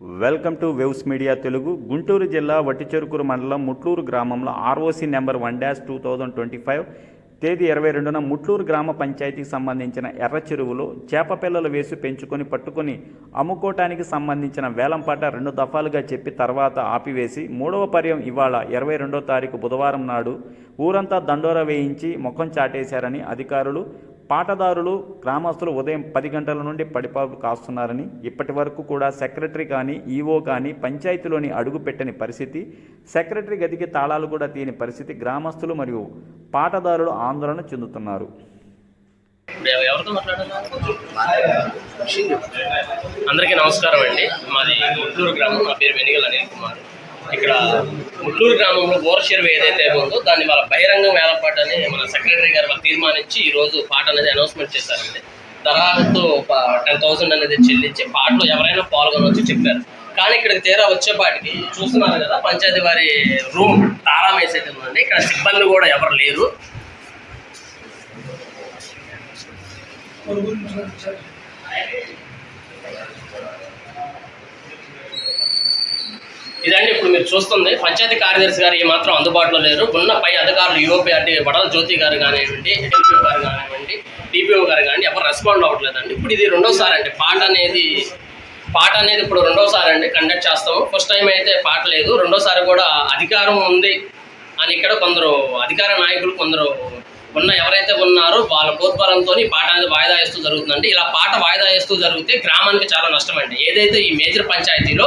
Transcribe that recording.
Welcome to waves media Telugu. Guntur జిల్లా వట్టిచెరుకూరు మండలం ముట్లూరు గ్రామంలో ROC number one dash two thousand twenty five తేదీ ఇరవై రెండున ముట్లూరు గ్రామ పంచాయతీకి సంబంధించిన ఎర్ర చెరువులో చేప పిల్లలు వేసి పెంచుకొని పట్టుకొని అమ్ముకోవటానికి సంబంధించిన వేలంపాట రెండు దఫాలుగా చెప్పి తర్వాత ఆపివేసి మూడవ పర్యం ఇవాళ ఇరవై రెండో తారీఖు బుధవారం నాడు ఊరంతా దండోర వేయించి ముఖం చాటేశారని అధికారులు పాటదారులు గ్రామస్తులు ఉదయం పది గంటల నుండి పడిపాపు కాస్తున్నారని ఇప్పటి వరకు కూడా సెక్రటరీ కానీ ఈవో కానీ పంచాయతీలోని అడుగు పెట్టని పరిస్థితి సెక్రటరీ గదికి తాళాలు కూడా తీయని పరిస్థితి గ్రామస్తులు మరియు పాటదారులు ఆందోళన చెందుతున్నారు. అందరికీ నమస్కారం అండి. మాది గుంటూరు గ్రామం. నా పేరు వెనిగల్ అనిల్ కుమార్. ఇక్కడ ముట్లూరు గ్రామంలో బోర చెరువు ఏదైతే ఉందో దాన్ని వాళ్ళ బహిరంగ వేలపాట అని మన సెక్రటరీ గారు తీర్మానించి ఈ రోజు పాట అనేది అనౌన్స్మెంట్ చేశారండి. ధరతో టెన్ థౌసండ్ అనేది చెల్లించి పాటలో ఎవరైనా పాల్గొనవచ్చు చెప్పారు. కానీ ఇక్కడికి తీరా వచ్చేపాటికి చూస్తున్నారు కదా పంచాయతీ వారి రూమ్ తాళం వేసేది ఉందండి. ఇక్కడ సిబ్బంది కూడా ఎవరు లేరు. ఇదండి ఇప్పుడు మీరు చూస్తుంది. పంచాయతీ కార్యదర్శి గారు ఏమాత్రం అందుబాటులో లేరు. ఉన్న పై అధికారులు యూఓపీఆర్టీ వడల జ్యోతి గారు కానివ్వండి ఎడిపిఓ గారు కానివ్వండి డిపిఓ గారు కానివ్వండి ఎవరు రెస్పాండ్ అవ్వట్లేదండి. ఇప్పుడు ఇది రెండోసారి అండి. పాట అనేది పాట అనేది ఇప్పుడు రెండోసారి అండి. కండక్ట్ చేస్తాము. ఫస్ట్ టైం అయితే పాట లేదు. రెండోసారి కూడా అధికారం ఉంది అని ఇక్కడ కొందరు అధికార నాయకులు కొందరు ఉన్న ఎవరైతే ఉన్నారో వాళ్ళ ప్రోత్సాహంతో పాట అనేది వాయిదా వేస్తూ జరుగుతుందండి. ఇలా పాట వాయిదా వేస్తూ జరిగితే గ్రామానికి చాలా నష్టం అండి. ఏదైతే ఈ మేజర్ పంచాయతీలో